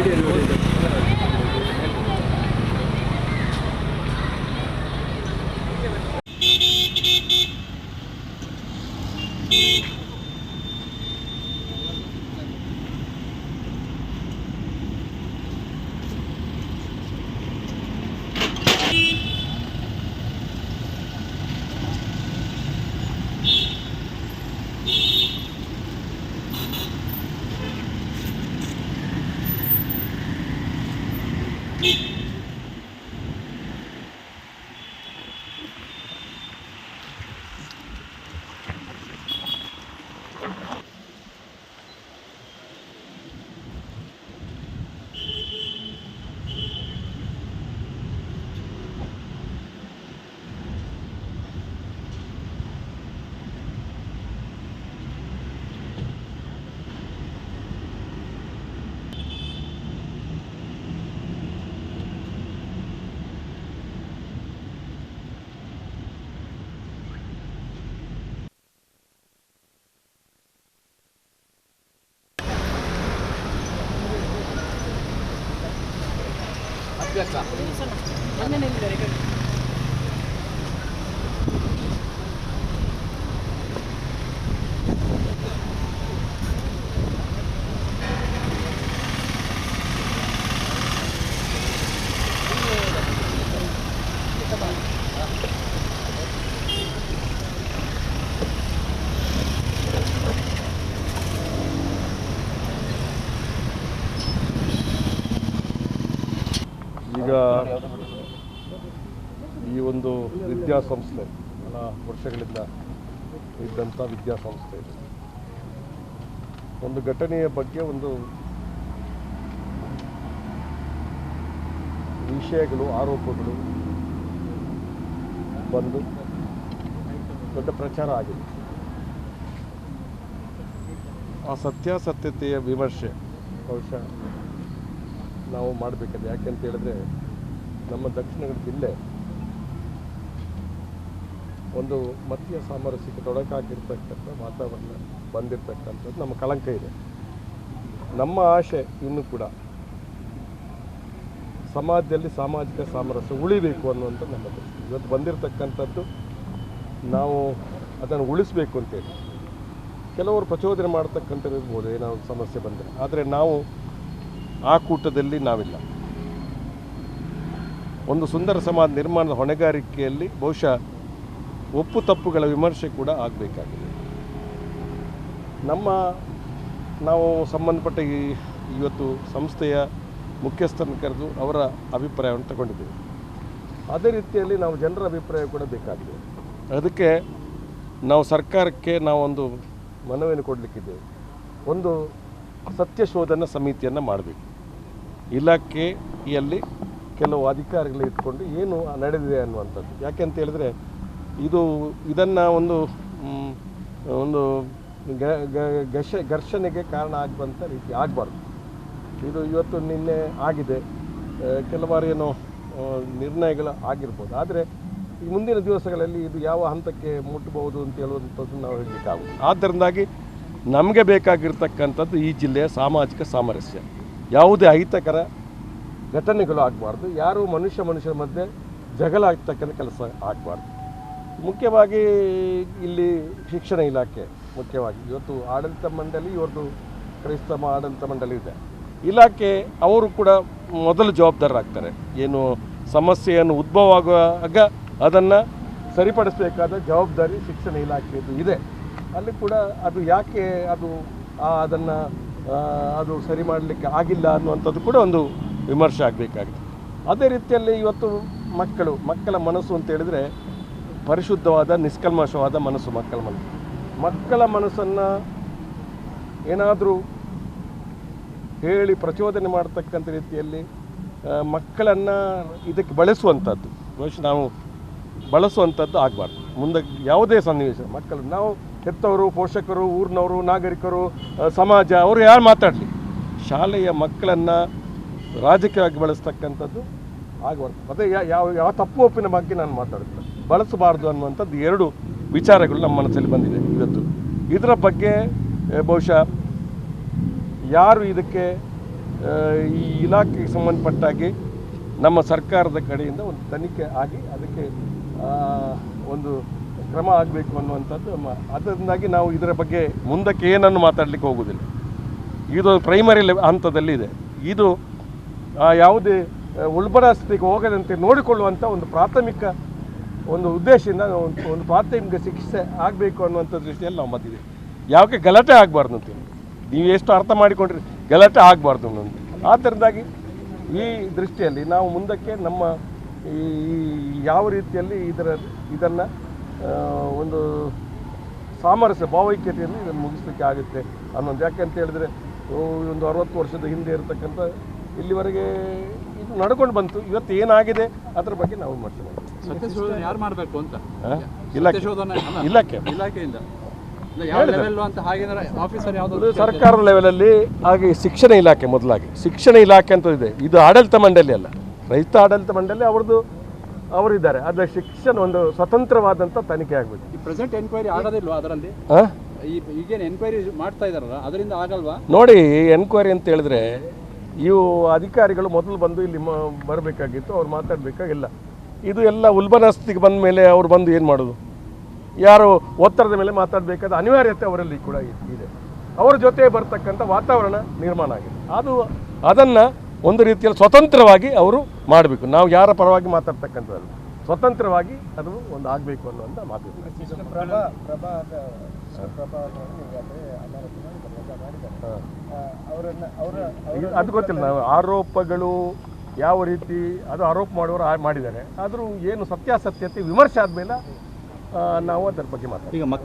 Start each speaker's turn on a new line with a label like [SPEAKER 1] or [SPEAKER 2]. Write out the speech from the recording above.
[SPEAKER 1] 売れる売れる。Beep. Ya está. ಈ ಒಂದು ವಿದ್ಯಾಸಂಸ್ಥೆ ವರ್ಷಗಳಿಂದ ಇದ್ದಂಥ ವಿದ್ಯಾಸಂಸ್ಥೆ ಇದೆ. ಒಂದು ಘಟನೆಯ ಬಗ್ಗೆ ಒಂದು ವಿಷಯಗಳು, ಆರೋಪಗಳು ಬಂದು ದೊಡ್ಡ ಪ್ರಚಾರ ಆಗಿದೆ. ಆ ಸತ್ಯಾಸತ್ಯತೆಯ ವಿಮರ್ಶೆ ಬಹುಶಃ ನಾವು ಮಾಡಬೇಕಾದ್ರೆ ಯಾಕೆಂತ ಹೇಳಿದ್ರೆ ನಮ್ಮ ದಕ್ಷಿಣ ಜಿಲ್ಲೆ ಒಂದು ಮತೀಯ ಸಾಮರಸ್ಯಕ್ಕೆ ತೊಡಕಾಗಿರ್ತಕ್ಕಂಥ ವಾತಾವರಣ ಬಂದಿರತಕ್ಕಂಥದ್ದು ನಮ್ಮ ಕಳಂಕ ಇದೆ. ನಮ್ಮ ಆಶೆ ಇನ್ನೂ ಕೂಡ ಸಮಾಜದಲ್ಲಿ ಸಾಮಾಜಿಕ ಸಾಮರಸ್ಯ ಉಳಿಬೇಕು ಅನ್ನುವಂಥ ನಮ್ಮ ದೃಷ್ಟಿ. ಇವತ್ತು ಬಂದಿರತಕ್ಕಂಥದ್ದು ನಾವು ಅದನ್ನು ಉಳಿಸಬೇಕು ಅಂತೇಳಿ. ಕೆಲವರು ಪ್ರಚೋದನೆ ಮಾಡ್ತಕ್ಕಂಥದ್ದು ಇರ್ಬೋದು ಏನೋ ಸಮಸ್ಯೆ ಬಂದರೆ. ಆದರೆ ನಾವು ಆ ಕೂಟದಲ್ಲಿ ನಾವಿಲ್ಲ. ಒಂದು ಸುಂದರ ಸಮಾಜ ನಿರ್ಮಾಣದ ಹೊಣೆಗಾರಿಕೆಯಲ್ಲಿ ಬಹುಶಃ ಒಪ್ಪು ತಪ್ಪುಗಳ ವಿಮರ್ಶೆ ಕೂಡ ಆಗಬೇಕಾಗಿದೆ. ನಮ್ಮ ನಾವು ಸಂಬಂಧಪಟ್ಟ ಈ ಇವತ್ತು ಸಂಸ್ಥೆಯ ಮುಖ್ಯಸ್ಥರನ್ನು ಕರೆದು ಅವರ ಅಭಿಪ್ರಾಯವನ್ನು ತಗೊಂಡಿದ್ದೇವೆ. ಅದೇ ರೀತಿಯಲ್ಲಿ ನಾವು ಜನರ ಅಭಿಪ್ರಾಯ ಕೂಡ ಬೇಕಾಗಿದೆ. ಅದಕ್ಕೆ ನಾವು ಸರ್ಕಾರಕ್ಕೆ ನಾವೊಂದು ಮನವಿಯನ್ನು ಕೊಡಲಿಕ್ಕಿದ್ದೇವೆ. ಒಂದು ಸತ್ಯ ಶೋಧನಾ ಸಮಿತಿಯನ್ನು ಮಾಡಬೇಕು. ಇಲಾಖೆಯಲ್ಲಿ ಕೆಲವು ಅಧಿಕಾರಿಗಳು ಇಟ್ಕೊಂಡು ಏನು ನಡೆದಿದೆ ಅನ್ನುವಂಥದ್ದು. ಯಾಕೆಂತ ಹೇಳಿದ್ರೆ, ಇದು ಇದನ್ನು ಒಂದು ಒಂದು ಘರ್ಷಣೆಗೆ ಕಾರಣ ಆಗುವಂಥ ರೀತಿ ಆಗಬಾರ್ದು. ಇದು ಇವತ್ತು ನಿನ್ನೆ ಆಗಿದೆ. ಕೆಲವಾರು ಏನೋ ನಿರ್ಣಯಗಳು ಆಗಿರ್ಬೋದು. ಆದರೆ ಈ ಮುಂದಿನ ದಿವಸಗಳಲ್ಲಿ ಇದು ಯಾವ ಹಂತಕ್ಕೆ ಮುಟ್ಟಬಹುದು ಅಂತ ಹೇಳುವಂಥದ್ದು ನಾವು ಹೇಳಲಿಕ್ಕಾಗುತ್ತೆ ಆದ್ದರಿಂದಾಗಿ ನಮಗೆ ಬೇಕಾಗಿರ್ತಕ್ಕಂಥದ್ದು ಈ ಜಿಲ್ಲೆಯ ಸಾಮಾಜಿಕ ಸಾಮರಸ್ಯ. ಯಾವುದೇ ಅಹಿತಕರ ಘಟನೆಗಳು ಆಗಬಾರ್ದು. ಯಾರು ಮನುಷ್ಯ ಮನುಷ್ಯರ ಮಧ್ಯೆ ಜಗಳ ಆಗ್ತಕ್ಕಂಥ ಕೆಲಸ ಆಗಬಾರ್ದು. ಮುಖ್ಯವಾಗಿ ಇಲ್ಲಿ ಶಿಕ್ಷಣ ಇಲಾಖೆ ಮುಖ್ಯವಾಗಿ. ಇವತ್ತು ಆಡಳಿತ ಮಂಡಳಿ ಇವರದು ಕ್ರೈಸ್ತ ಆಡಳಿತ ಮಂಡಳಿ ಇದೆ. ಇಲಾಖೆ ಅವರು ಕೂಡ ಮೊದಲು ಜವಾಬ್ದಾರರಾಗ್ತಾರೆ. ಏನು ಸಮಸ್ಯೆಯನ್ನು ಉದ್ಭವ ಆಗುವಾಗ ಅದನ್ನು ಸರಿಪಡಿಸಬೇಕಾದ ಜವಾಬ್ದಾರಿ ಶಿಕ್ಷಣ ಇಲಾಖೆಯದು ಇದೆ. ಅಲ್ಲಿ ಕೂಡ ಅದು ಯಾಕೆ ಅದು ಅದನ್ನು ಅದು ಸರಿ ಮಾಡಲಿಕ್ಕೆ ಆಗಿಲ್ಲ ಅನ್ನುವಂಥದ್ದು ಕೂಡ ಒಂದು ವಿಮರ್ಶೆ ಆಗಬೇಕಾಗಿದೆ. ಅದೇ ರೀತಿಯಲ್ಲಿ ಇವತ್ತು ಮಕ್ಕಳು, ಮಕ್ಕಳ ಮನಸ್ಸು ಅಂತ ಹೇಳಿದರೆ ಪರಿಶುದ್ಧವಾದ, ನಿಷ್ಕಲ್ಮಶವಾದ ಮನಸ್ಸು ಮಕ್ಕಳ ಮನಸ್ಸು. ಮಕ್ಕಳ ಮನಸ್ಸನ್ನು ಏನಾದರೂ ಹೇಳಿ ಪ್ರಚೋದನೆ ಮಾಡ್ತಕ್ಕಂಥ ರೀತಿಯಲ್ಲಿ ಮಕ್ಕಳನ್ನು ಇದಕ್ಕೆ ಬಳಸುವಂಥದ್ದು. ಬಹುಶಃ ನಾವು ಬಳಸುವಂಥದ್ದು ಆಗಬಾರ್ದು. ಮುಂದೆ ಯಾವುದೇ ಸನ್ನಿವೇಶ, ಮಕ್ಕಳು, ನಾವು ಹೆತ್ತವರು, ಪೋಷಕರು, ಊರಿನವರು, ನಾಗರಿಕರು ಸಮಾಜ, ಅವರು ಯಾರು ಮಾತಾಡಲಿ? ಶಾಲೆಯ ಮಕ್ಕಳನ್ನು ರಾಜಕೀಯವಾಗಿ ಬಳಸ್ತಕ್ಕಂಥದ್ದು ಆಗಬಾರ್ದು ಅದೇ ಯಾವ ಯಾವ ತಪ್ಪು ಒಪ್ಪಿನ ಬಗ್ಗೆ ನಾನು ಮಾತಾಡ್ತೇನೆ ಬಳಸಬಾರ್ದು ಅನ್ನುವಂಥದ್ದು ಎರಡು ವಿಚಾರಗಳು ನಮ್ಮ ಮನಸ್ಸಲ್ಲಿ ಬಂದಿದೆ ಇವತ್ತು. ಇದರ ಬಗ್ಗೆ ಬಹುಶಃ ಯಾರು ಇದಕ್ಕೆ ಈ ಇಲಾಖೆಗೆ ಸಂಬಂಧಪಟ್ಟಾಗಿ ನಮ್ಮ ಸರ್ಕಾರದ ಕಡೆಯಿಂದ ಒಂದು ತನಿಖೆ ಆಗಿ ಅದಕ್ಕೆ ಒಂದು ಕ್ರಮ ಆಗಬೇಕು ಅನ್ನುವಂಥದ್ದು ಅದರಿಂದಾಗಿ ನಾವು ಇದರ ಬಗ್ಗೆ ಮುಂದಕ್ಕೆ ಏನನ್ನು ಮಾತಾಡಲಿಕ್ಕೆ ಹೋಗುವುದಿಲ್ಲ. ಇದು ಪ್ರೈಮರಿ ಲೆವ್ ಹಂತದಲ್ಲಿ ಇದೆ ಯಾವುದೇ ಆ, ಉಲ್ಬಣಸ್ಥಿತಿಗೆ ಹೋಗದಂತೆ ನೋಡಿಕೊಳ್ಳುವಂಥ ಒಂದು ಪ್ರಾಥಮಿಕ ಒಂದು ಉದ್ದೇಶದಿಂದ ಒಂದು ಪ್ರಾಥಮಿಕ ಶಿಕ್ಷೆ ಆಗಬೇಕು ಅನ್ನುವಂಥ ದೃಷ್ಟಿಯಲ್ಲಿ ನಾವು ಬಂದಿದ್ದೀವಿ. ಯಾಕೆ ಗಲಾಟೆ ಆಗಬಾರ್ದು ಅಂತೇಳಿ ನೀವು ಎಷ್ಟು ಅರ್ಥ ಮಾಡಿಕೊಂಡ್ರಿ ಗಲಾಟೆ ಆಗಬಾರ್ದು ಅನ್ನೋದು ಆದ್ದರಿಂದಾಗಿ ಈ ದೃಷ್ಟಿಯಲ್ಲಿ ನಾವು ಮುಂದಕ್ಕೆ ನಮ್ಮ ಈ ಯಾವ ರೀತಿಯಲ್ಲಿ ಇದರ ಇದನ್ನು ಒಂದು ಸಾಮರಸ್ಯ ಭಾವೈಕ್ಯತೆಯಲ್ಲಿ ಇದನ್ನು ಮುಗಿಸ್ಲಿಕ್ಕೆ ಆಗುತ್ತೆ ಅನ್ನೋದು. ಯಾಕೆಂತ ಹೇಳಿದ್ರೆ ಓ, ಒಂದು ಅರವತ್ತು ವರ್ಷದ ಹಿಂದೆ ಇರತಕ್ಕಂಥ ಇಲ್ಲಿವರೆಗೆ ಇದು ನಡ್ಕೊಂಡು ಬಂತು. ಇವತ್ತು ಏನಾಗಿದೆ ಅದ್ರ ಬಗ್ಗೆ ನಾವು ಮಾಡ್ತೀವಿ
[SPEAKER 2] ಸತ್ಯಶೋಧನೆ ಯಾರು ಮಾಡಬೇಕು ಅಂತ? ಸತ್ಯಶೋಧನೆ
[SPEAKER 1] ಇಲಾಖೆ.
[SPEAKER 2] ಇಲಾಖೆಯಿಂದ. ಲೆವೆಲ್
[SPEAKER 1] ಸರ್ಕಾರದ ಲೆವೆಲಲ್ಲಿ ಹಾಗೆ ಶಿಕ್ಷಣ ಇಲಾಖೆ ಮೊದಲಾಗಿ. ಶಿಕ್ಷಣ ಇಲಾಖೆ ಅಂತ ಇದೆ. ಇದು ಆಡಳಿತ ಮಂಡಳಿ ಅಲ್ಲ. ರೈತ ಆಡಳಿತ ಮಂಡಳಿ ಅವ್ರದ್ದು ಅವರಿದ್ದಾರೆ. ಆದರೆ ಶಿಕ್ಷಣ ಒಂದು ಸ್ವತಂತ್ರವಾದಂಥ ತನಿಖೆ ಆಗಬೇಕು.
[SPEAKER 2] ಈ ಪ್ರೆಸೆಂಟ್ ಎನ್ಕ್ವೈರಿ ಆಗೋದಿಲ್ವಾ ಅದರಲ್ಲಿ? ಈಗೇನು ಎನ್ಕ್ವೈರಿ ಮಾಡ್ತಾ ಇದಾರಲ್ಲ ಅದರಿಂದ ಆಗಲ್ವಾ?
[SPEAKER 1] ನೋಡಿ ಎನ್ಕ್ವೈರಿ ಅಂತ ಹೇಳಿದ್ರೆ ಇವು ಅಧಿಕಾರಿಗಳು ಮೊದಲು ಬಂದು ಇಲ್ಲಿ ಬರಬೇಕಾಗಿತ್ತು, ಅವ್ರು ಮಾತಾಡಬೇಕಾಗಿಲ್ಲ. ಇದು ಎಲ್ಲ ಉಲ್ಬನಸ್ತಿಗೆ ಬಂದ ಮೇಲೆ ಅವ್ರು ಬಂದು ಏನು ಮಾಡೋದು? ಯಾರು ಒತ್ತಡದ ಮೇಲೆ ಮಾತಾಡಬೇಕಾದ ಅನಿವಾರ್ಯತೆ ಅವರಲ್ಲಿ ಕೂಡ ಇದೆ. ಅವರ ಜೊತೆ ಬರ್ತಕ್ಕಂಥ ವಾತಾವರಣ ನಿರ್ಮಾಣ ಆಗಿದೆ. ಅದು, ಅದನ್ನು ಒಂದು ರೀತಿಯಲ್ಲಿ ಸ್ವತಂತ್ರವಾಗಿ ಅವರು ಮಾಡಬೇಕು. ನಾವು ಯಾರ ಪರವಾಗಿ ಮಾತಾಡ್ತಕ್ಕಂಥದ್ದಲ್ಲ. ಸ್ವತಂತ್ರವಾಗಿ ಅದು ಒಂದು ಆಗಬೇಕು ಅನ್ನುವಂಥ ಮಾತು. ಅದು ಗೊತ್ತಿಲ್ಲ ನಾವು ಆರೋಪಗಳು ಯಾವ ರೀತಿ ಅದು ಆರೋಪ ಮಾಡುವವರು ಮಾಡಿದ್ದಾರೆ. ಆದರೂ ಏನು ಸತ್ಯಾಸತ್ಯತೆ ವಿಮರ್ಶೆ ಆದಮೇಲೆ ನಾವು ಅದರ ಬಗ್ಗೆ ಮಾತಾಡ್ತೀವಿ.